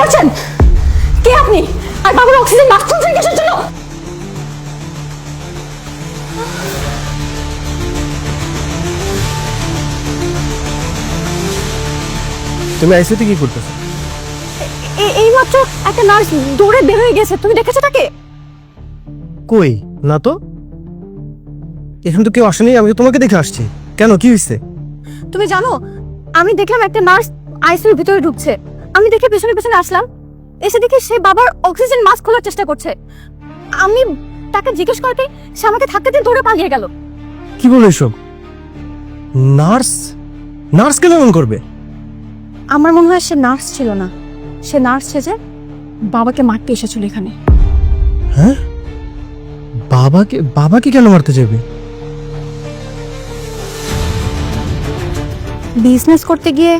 করছেন কে আপনি? আর বাবার অক্সিজেন মাস্ক খুলছেন কিসের জন্য? তুমি আইসিতে কি করতেছো? এই একটা নার্স দৌড়ে বের হয়ে গেছে। তুমি দেখেছ তাকে? কই? না তো? এখানে তো কেউ আসেনি আমি তো তোমাকে দেখে আসছি। কেন? কি হয়েছে তুমি জানো আমি দেখলাম একটা নার্স আইসিইউর ভিতরে ঢুকছে। আমি দেখে পেছনে পেছনে আসলাম। এসে দেখি সে বাবার অক্সিজেন মাস্ক খোলার চেষ্টা করছে। আমি তাকে জিজ্ঞেস করতে সে আমাকে থাকতে দিন দৌড়ে পালিয়ে গেল। কি বলো এসব? নার্স? নার্স কেন এমন করবে? আমার মনে হয় সে নার্স ছিল না। সে নার্স সেজে বাবাকে মারতে এসেছিল এখানে। হ্যাঁ? বাবাকে বাবাকে কেন মারতে যাবে? বিজনেস করতে গিয়ে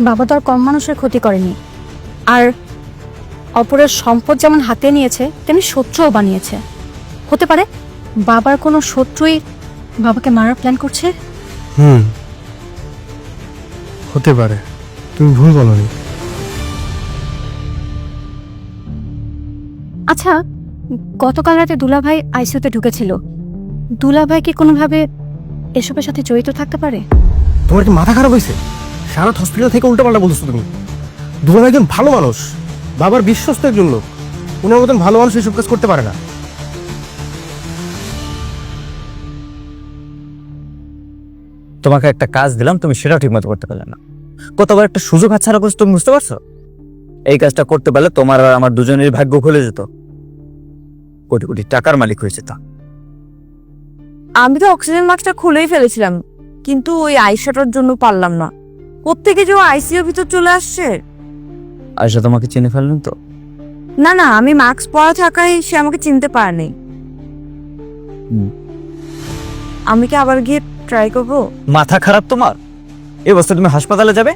বাবা তো আর কম মানুষের ক্ষতি করেনি। আর অপরের সম্পদ যেমন হাতে নিয়েছে তেমনি শত্রুও বানিয়েছে। হতে পারে বাবার কোনো শত্রুই বাবাকে মারার প্ল্যান করছে? হুম। হতে পারে। তুমি ভুল বলনি। আচ্ছা গতকাল রাতে দুলাভাই আইসিইউতে ঢুকেছিল। দুলাভাই কি কোনোভাবে এসবের সাথে জড়িত থাকতে পারে? তোমার কি মাথা খারাপ হয়েছে? সারা হসপিটাল থেকে উল্টো পাল্টা বলছো তুমি। দুজন একজন ভালো মানুষ বাবার বিশ্বস্ত একজন লোক। ওনার মতন ভালো মানুষ এসব কাজ করতে পারে না। তোমাকে একটা কাজ দিলাম তুমি সেটাও ঠিকমতো করতে পারলে না। কতবার একটা সুযোগ হাতছাড়া করছ তুমি বুঝতে পারছ? এই কাজটা করতে পারলে তোমার আর আমার দুজনের ভাগ্য খুলে যেত। কোটি কোটি টাকার মালিক হয়েছে তা। আমি তো অক্সিজেন মাস্কটা খুলেই ফেলেছিলাম কিন্তু ওই আইসাটার জন্য পারলাম না। কোত্থেকে যে আইসিইউ ভিতর চলে আসছে? আয়সা তোমাকে চিনে ফেললেন তো? না না আমি মাস্ক পরা থাকায় সে আমাকে চিনতে পারেনি। আমি কি আবার গিয়ে ট্রাই করব? মাথা খারাপ তোমার? এই অবস্থা তুমি হাসপাতালে যাবে?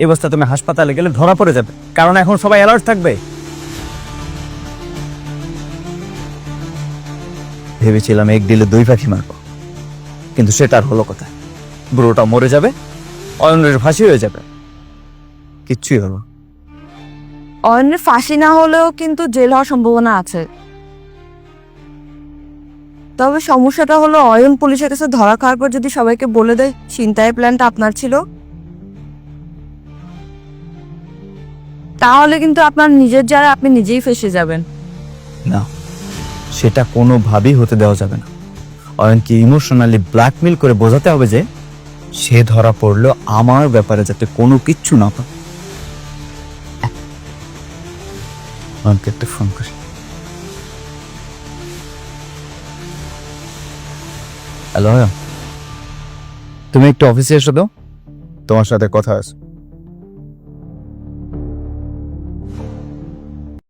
এই অবস্থা তুমি হাসপাতালে গেলে ধরা পড়ে যাবে। কারণ এখন সবাই অ্যালার্ট থাকবে। ভেবেছিলাম এক ডিলে দুই পাখি মারবো। কিন্তু সেটা আর হলো কোথায়? বুড়োটা মরে যাবে অয়নের ফাঁসি হয়ে যাবে। কিচ্ছুই হলো অয়নের ফাঁসি না হলেও কিন্তু জেল হওয়ার সম্ভাবনা আছে। তবে সমস্যাটা হলো অয়ন পুলিশের কাছে ধরা খাওয়ার পর যদি সবাইকে বলে দেয় চিন্তায় প্ল্যানটা আপনার ছিল তাহলে কিন্তু আপনার নিজের যারা আপনি নিজেই ফেসে যাবেন। না সেটা কোনোভাবেই হতে দেওয়া যাবে না। অয়নকে ইমোশনালি ব্ল্যাকমেল করে বোঝাতে হবে যে সে ধরা পড়ল আমার ব্যাপারে যাতে কোনো কিচ্ছু না পায়। একটা ফোন করি। হ্যালো অয়ন তুমি একটু অফিসে এসো তো। তোমার সাথে কথা আছে।